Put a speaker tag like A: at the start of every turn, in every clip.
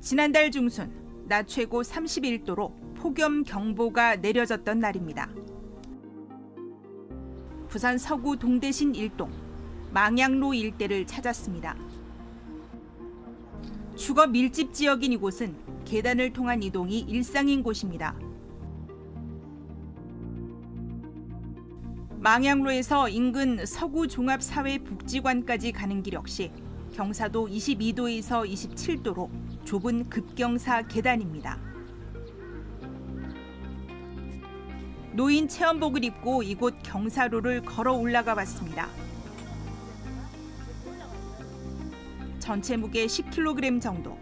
A: 지난달 중순 낮 최고 31도로 폭염 경보가 내려졌던 날입니다. 부산 서구 동대신 일동 망양로 일대를 찾았습니다. 주거 밀집 지역인 이곳은 계단을 통한 이동이 일상인 곳입니다. 망양로에서 인근 서구 종합사회 복지관까지 가는 길 역시 경사도 22도에서 27도로 좁은 급경사 계단입니다. 노인 체험복을 입고 이곳 경사로를 걸어 올라가 봤습니다. 전체 무게 10kg 정도.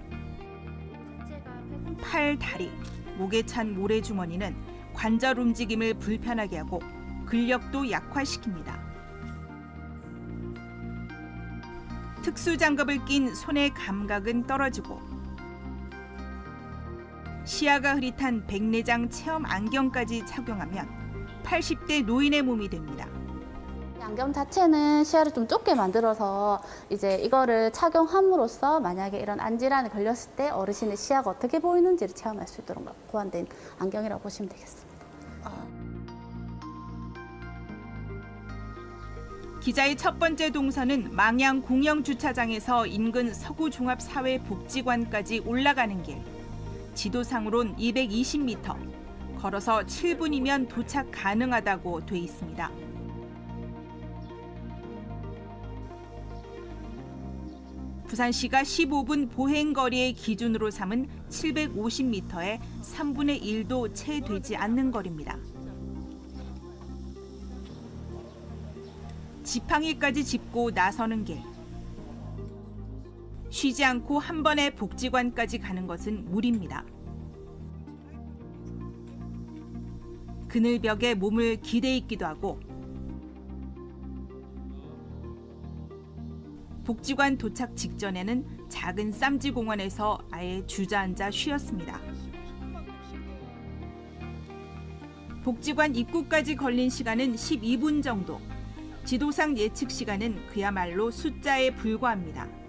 A: 팔, 다리, 목에 찬 모래주머니는 관절 움직임을 불편하게 하고 근력도 약화시킵니다. 특수 장갑을 낀 손의 감각은 떨어지고 시야가 흐릿한 백내장 체험 안경까지 착용하면 80대 노인의 몸이 됩니다.
B: 안경 자체는 시야를 좀 좁게 만들어서 이제 이거를 착용함으로써 만약에 이런 안질환에 걸렸을 때 어르신의 시야가 어떻게 보이는지를 체험할 수 있도록 고안된 안경이라고 보시면 되겠습니다.
A: 기자의 첫 번째 동선은 망양 공영 주차장에서 인근 서구 종합사회 복지관까지 올라가는 길. 지도상으론 220m. 걸어서 7분이면 도착 가능하다고 돼 있습니다. 부산시가 15분 보행 거리의 기준으로 삼은 750m에 3분의 1도 채 되지 않는 거리입니다. 지팡이까지 짚고 나서는 길. 쉬지 않고 한 번에 복지관까지 가는 것은 무리입니다. 그늘벽에 몸을 기대 있기도 하고 복지관 도착 직전에는 작은 쌈지 공원에서 아예 주저앉아 쉬었습니다. 복지관 입구까지 걸린 시간은 12분 정도. 지도상 예측 시간은 그야말로 숫자에 불과합니다.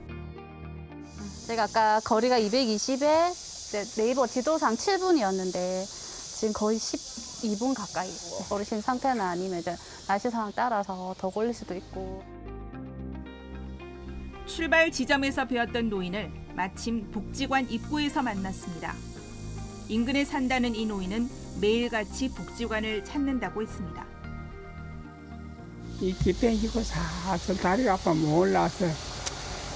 B: 제가 아까 거리가 220에 네이버 지도상 7분이었는데 지금 거의 12분 가까이 어르신 상태나 아니면 이제 날씨 상황 따라서 더 걸릴 수도 있고
A: 출발 지점에서 배웠던 노인을 마침 복지관 입구에서 만났습니다. 인근에 산다는 이 노인은 매일같이 복지관을 찾는다고 했습니다.
C: 이 기뺑기고 사서 다리가 아파 못 올라서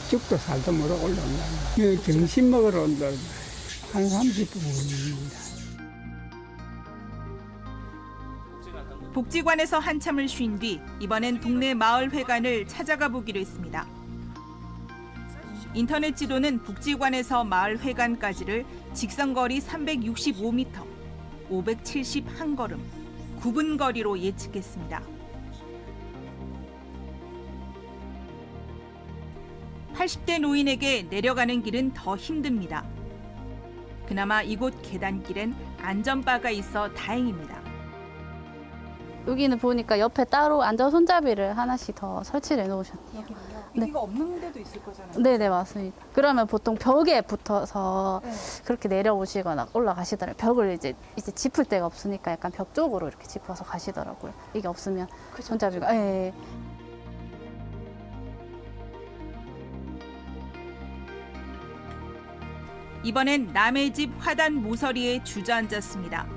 C: 죽도 살도 모르 올라온다. 이 점심 먹으러 온다. 한 30분입니다.
A: 복지관에서 한참을 쉰 뒤 이번엔 동네 마을 회관을 찾아가 보기로 했습니다. 인터넷 지도는 복지관에서 마을 회관까지를 직선거리 365m, 571걸음, 9분 거리로 예측했습니다. 80대 노인에게 내려가는 길은 더 힘듭니다. 그나마 이곳 계단길엔 안전바가 있어 다행입니다.
B: 여기는 보니까 옆에 따로 안전 손잡이를 하나씩 더 설치를 해놓으셨네요. 네.
A: 여기가 없는 데도 있을 거잖아요.
B: 네네 맞습니다. 그러면 보통 벽에 붙어서
A: 네.
B: 그렇게 내려오시거나 올라가시더라고요. 벽을 이제 이제 짚을 데가 없으니까 약간 벽 쪽으로 이렇게 짚어서 가시더라고요. 이게 없으면 손잡이가 예.
A: 이번엔 남의 집 화단 모서리에 주저앉았습니다.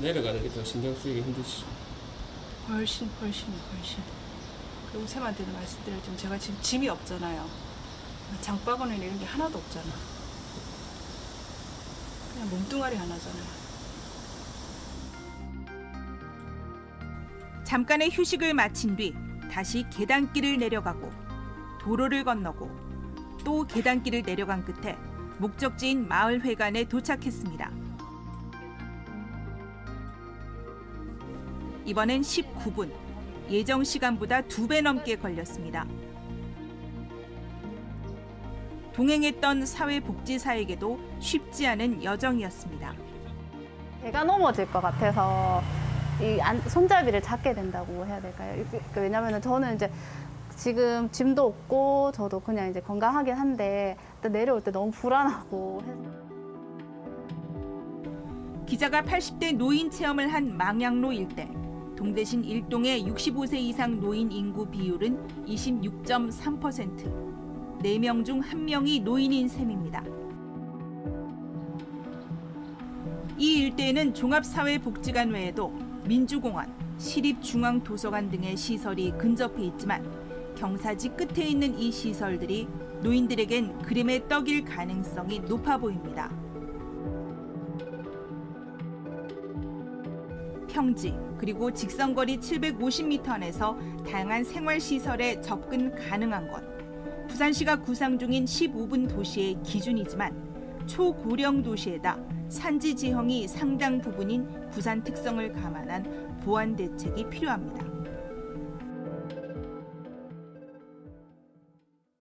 D: 내려가는 게 더 신경 쓰이기 힘드시죠.
E: 훨씬 훨씬 훨씬 그리고 쌤한테도 말씀드렸지만 제가 지금 짐이 없잖아요 장바구니 이런 게 하나도 없잖아 그냥 몸뚱아리 하나잖아요
A: 잠깐의 휴식을 마친 뒤 다시 계단길을 내려가고 도로를 건너고 또 계단길을 내려간 끝에 목적지인 마을 회관에 도착했습니다. 이번엔 19분. 예정 시간보다 두 배 넘게 걸렸습니다. 동행했던 사회복지사에게도 쉽지 않은 여정이었습니다.
B: 배가 넘어질 것 같아서 이 안- 손잡이를 잡게 된다고 해야 될까요? 그- 그 왜냐면은 저는 이제 지금 짐도 없고 저도 그냥 이제 건강하긴 한데 또 내려올 때 너무 불안하고 해서
A: 기자가 80대 노인 체험을 한 망양로 일대 동대신 일동의 65세 이상 노인 인구 비율은 26.3%. 4명 중 1명이 노인인 셈입니다. 이 일대에는 종합사회복지관 외에도 민주공원, 시립중앙도서관 등의 시설이 근접해 있지만 경사지 끝에 있는 이 시설들이 노인들에겐 그림의 떡일 가능성이 높아 보입니다. 평지 그리고 직선거리 750m 안에서 다양한 생활시설에 접근 가능한 것. 부산시가 구상 중인 15분 도시의 기준이지만 초고령 도시에다 산지 지형이 상당 부분인 부산 특성을 감안한 보완 대책이 필요합니다.